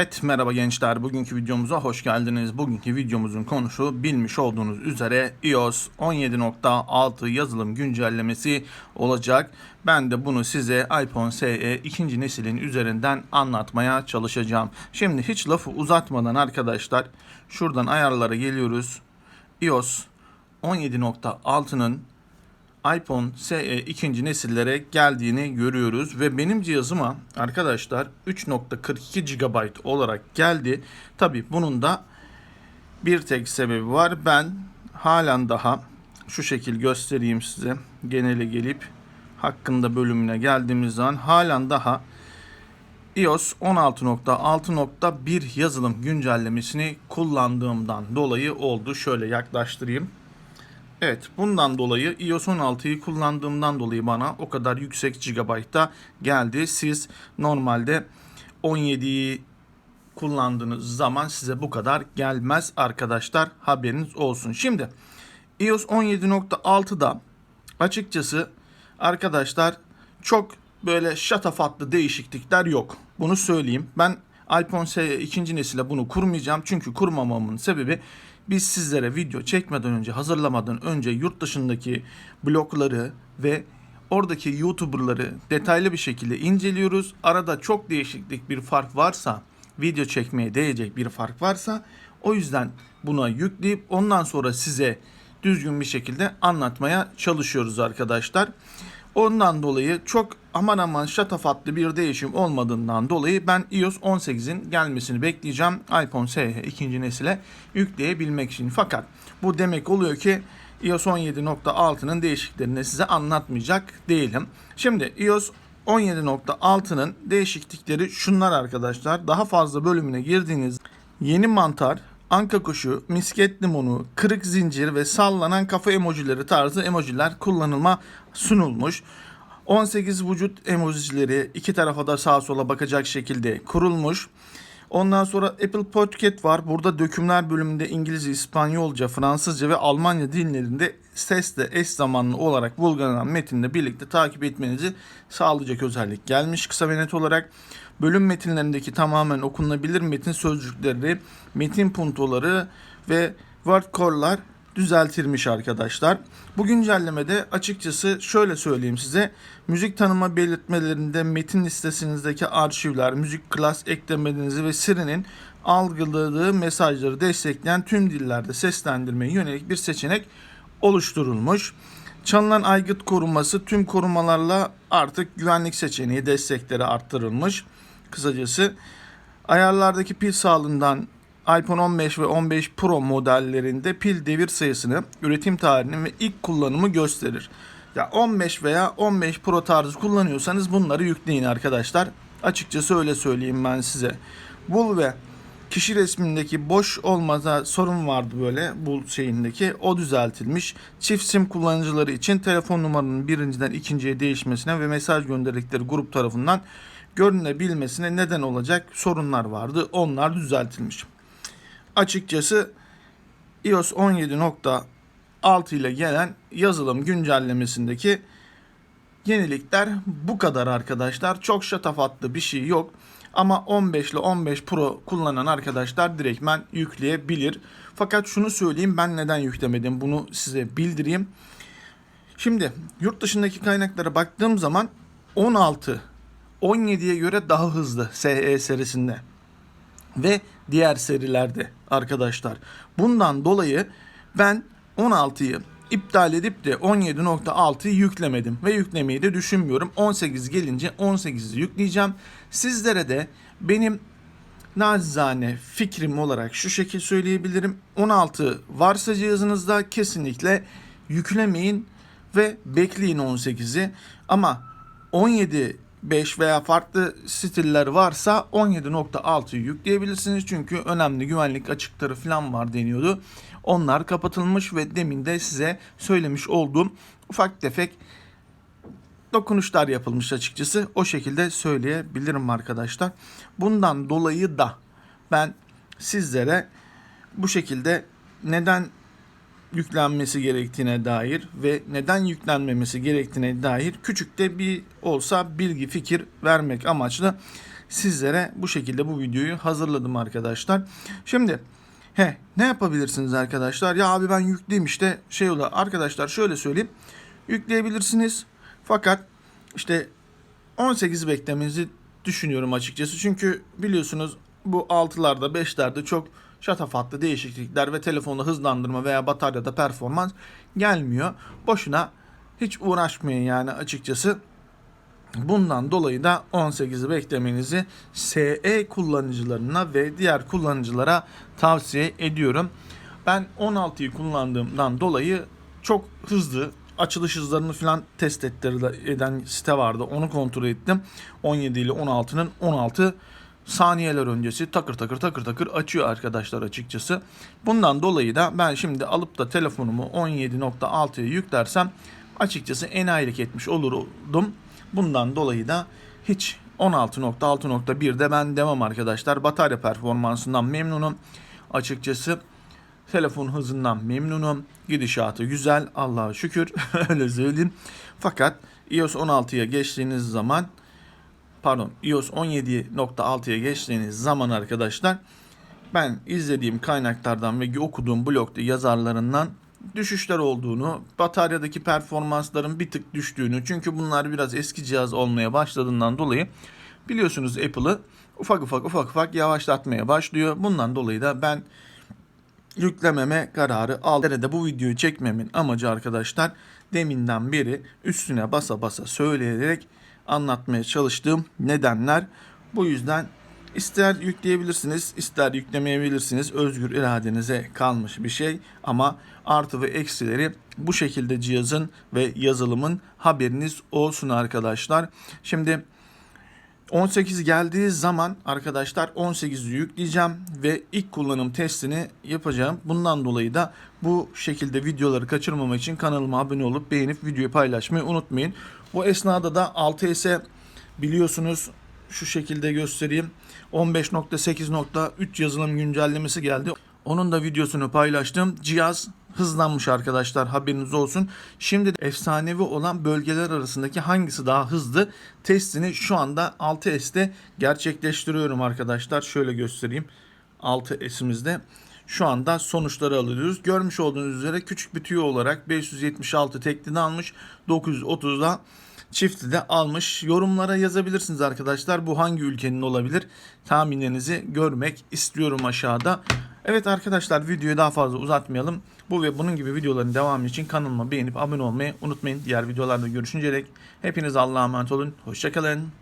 Evet merhaba gençler bugünkü videomuza hoş geldiniz. Bugünkü videomuzun konusu bilmiş olduğunuz üzere iOS 17.6 yazılım güncellemesi olacak. Ben de bunu size iPhone SE ikinci neslin üzerinden anlatmaya çalışacağım. Şimdi hiç lafı uzatmadan arkadaşlar şuradan ayarlara geliyoruz. iOS 17.6'nın iPhone SE ikinci nesillere geldiğini görüyoruz ve benim cihazıma arkadaşlar 3.42 GB olarak geldi. Tabi bunun da bir tek sebebi var. Ben halen daha şu şekil göstereyim size. Genele gelip hakkında bölümüne geldiğimiz zaman halen daha iOS 16.6.1 yazılım güncellemesini kullandığımdan dolayı oldu. Şöyle yaklaştırayım. Evet bundan dolayı iOS 16'yı kullandığımdan dolayı bana o kadar yüksek GB'da geldi. Siz normalde 17'yi kullandığınız zaman size bu kadar gelmez arkadaşlar haberiniz olsun. Şimdi iOS 17.6'da açıkçası arkadaşlar çok böyle şatafatlı değişiklikler yok. Bunu söyleyeyim. Ben iPhone SE ikinci nesile bunu kurmayacağım. Çünkü kurmamamın sebebi biz sizlere video çekmeden önce, hazırlamadan önce yurt dışındaki blogları ve oradaki YouTuber'ları detaylı bir şekilde inceliyoruz. Arada çok değişiklik bir fark varsa, video çekmeye değecek bir fark varsa o yüzden buna yükleyip ondan sonra size düzgün bir şekilde anlatmaya çalışıyoruz arkadaşlar. Ondan dolayı çok aman aman şatafatlı bir değişim olmadığından dolayı ben iOS 18'in gelmesini bekleyeceğim. iPhone SE ikinci nesile yükleyebilmek için. Fakat bu demek oluyor ki iOS 17.6'nın değişikliklerini size anlatmayacak değilim. Şimdi iOS 17.6'nın değişiklikleri şunlar arkadaşlar. Daha fazla bölümüne girdiğiniz yeni mantar, anka kuşu, misket limonu, kırık zincir ve sallanan kafa emojileri tarzı emojiler kullanılma sunulmuş. 18 vücut emojileri iki tarafa da sağa sola bakacak şekilde kurulmuş. Ondan sonra Apple Podcast var. Burada dökümler bölümünde İngilizce, İspanyolca, Fransızca ve Almanca dillerinde sesle eş zamanlı olarak bulgulanan metinle birlikte takip etmenizi sağlayacak özellik gelmiş kısa ve net olarak. Bölüm metinlerindeki tamamen okunabilir metin sözcükleri, metin puntoları ve word core'lar düzeltilmiş arkadaşlar. Bu güncellemede açıkçası şöyle söyleyeyim size. Müzik tanıma belirtmelerinde metin listesinizdeki arşivler, müzik klas eklemelerinizi ve Siri'nin algıladığı mesajları destekleyen tüm dillerde seslendirmeye yönelik bir seçenek oluşturulmuş. Çalınan aygıt koruması tüm korumalarla artık güvenlik seçeneği destekleri arttırılmış. Kısacası ayarlardaki pil sağlığından iPhone 15 ve 15 Pro modellerinde pil devir sayısını, üretim tarihini ve ilk kullanımı gösterir. Ya 15 veya 15 Pro tarzı kullanıyorsanız bunları yükleyin arkadaşlar. Açıkçası öyle söyleyeyim ben size. Bul ve kişi resmindeki boş olmada sorun vardı böyle bu şeyindeki o düzeltilmiş. Çift sim kullanıcıları için telefon numaranın birinciden ikinciye değişmesine ve mesaj gönderdikleri grup tarafından görünebilmesine neden olacak sorunlar vardı. Onlar düzeltilmiş. Açıkçası iOS 17.6 ile gelen yazılım güncellemesindeki yenilikler bu kadar arkadaşlar. Çok şatafatlı bir şey yok. Ama 15 ile 15 Pro kullanan arkadaşlar direktmen yükleyebilir. Fakat şunu söyleyeyim ben neden yüklemedim bunu size bildireyim. Şimdi yurt dışındaki kaynaklara baktığım zaman 16 17'ye göre daha hızlı SE serisinde ve diğer serilerde arkadaşlar. Bundan dolayı ben 16'yı iptal edip de 17.6'yı yüklemedim ve yüklemeyi de düşünmüyorum. 18 gelince 18'i yükleyeceğim. Sizlere de benim nacizane fikrim olarak şu şekil söyleyebilirim. 16 varsa cihazınızda kesinlikle yüklemeyin ve bekleyin 18'i. Ama 17 5 veya farklı stiller varsa 17.6'yı yükleyebilirsiniz. Çünkü önemli güvenlik açıkları falan var deniyordu. Onlar kapatılmış ve demin de size söylemiş olduğum ufak tefek dokunuşlar yapılmış açıkçası. O şekilde söyleyebilirim arkadaşlar. Bundan dolayı da ben sizlere bu şekilde neden yüklenmesi gerektiğine dair ve neden yüklenmemesi gerektiğine dair küçük de bir olsa bilgi fikir vermek amaçlı sizlere bu şekilde bu videoyu hazırladım arkadaşlar. Şimdi he ne yapabilirsiniz arkadaşlar? Ya abi ben yükleyeyim işte şey olur. Arkadaşlar şöyle söyleyeyim. Yükleyebilirsiniz. Fakat işte 18 beklemenizi düşünüyorum açıkçası. Çünkü biliyorsunuz bu 6'larda 5'lerde çok şatafatlı değişiklikler ve telefonda hızlandırma veya bataryada performans gelmiyor. Boşuna hiç uğraşmayın yani açıkçası. Bundan dolayı da 18'i beklemenizi SE kullanıcılarına ve diğer kullanıcılara tavsiye ediyorum. Ben 16'yı kullandığımdan dolayı çok hızlı açılış hızlarını falan test ettir- eden site vardı. Onu kontrol ettim. 17 ile 16'nın 16 saniyeler öncesi takır takır takır takır açıyor arkadaşlar açıkçası. Bundan dolayı da ben şimdi alıp da telefonumu 17.6'ya yüklersem açıkçası enayilik etmiş olurdum. Bundan dolayı da hiç 16.6.1'de ben demem arkadaşlar. Batarya performansından memnunum. Açıkçası telefon hızından memnunum. Gidişatı güzel Allah'a şükür öyle söyleyeyim. Fakat iOS 16'ya geçtiğiniz zaman pardon iOS 17.6'ya geçtiğiniz zaman arkadaşlar ben izlediğim kaynaklardan ve okuduğum blogda yazarlarından düşüşler olduğunu, bataryadaki performansların bir tık düştüğünü çünkü bunlar biraz eski cihaz olmaya başladığından dolayı biliyorsunuz Apple'ı ufak ufak ufak ufak yavaşlatmaya başlıyor. Bundan dolayı da ben yüklememe kararı aldım. Nerede bu videoyu çekmemin amacı arkadaşlar deminden beri üstüne basa basa söyleyerek anlatmaya çalıştığım nedenler. Bu yüzden ister yükleyebilirsiniz, ister yüklemeyebilirsiniz. Özgür iradenize kalmış bir şey ama artı ve eksileri bu şekilde cihazın ve yazılımın haberiniz olsun arkadaşlar. Şimdi 18 geldiği zaman arkadaşlar 18'i yükleyeceğim ve ilk kullanım testini yapacağım. Bundan dolayı da bu şekilde videoları kaçırmamak için kanalıma abone olup beğenip videoyu paylaşmayı unutmayın. Bu esnada da 6S biliyorsunuz şu şekilde göstereyim. 15.8.3 yazılım güncellemesi geldi. Onun da videosunu paylaştım. Cihaz hızlanmış arkadaşlar haberiniz olsun. Şimdi de efsanevi olan bölgeler arasındaki hangisi daha hızlı testini şu anda 6S'te gerçekleştiriyorum arkadaşlar. Şöyle göstereyim. 6S'imizde şu anda sonuçları alıyoruz. Görmüş olduğunuz üzere küçük bir tüyo olarak 576 teklide almış. 930'da çifti de almış. Yorumlara yazabilirsiniz arkadaşlar. Bu hangi ülkenin olabilir? Tahminlerinizi görmek istiyorum aşağıda. Evet arkadaşlar videoyu daha fazla uzatmayalım. Bu ve bunun gibi videoların devamı için kanalıma beğenip abone olmayı unutmayın. Diğer videolarda görüşünceye dek hepiniz Allah'a emanet olun. Hoşçakalın.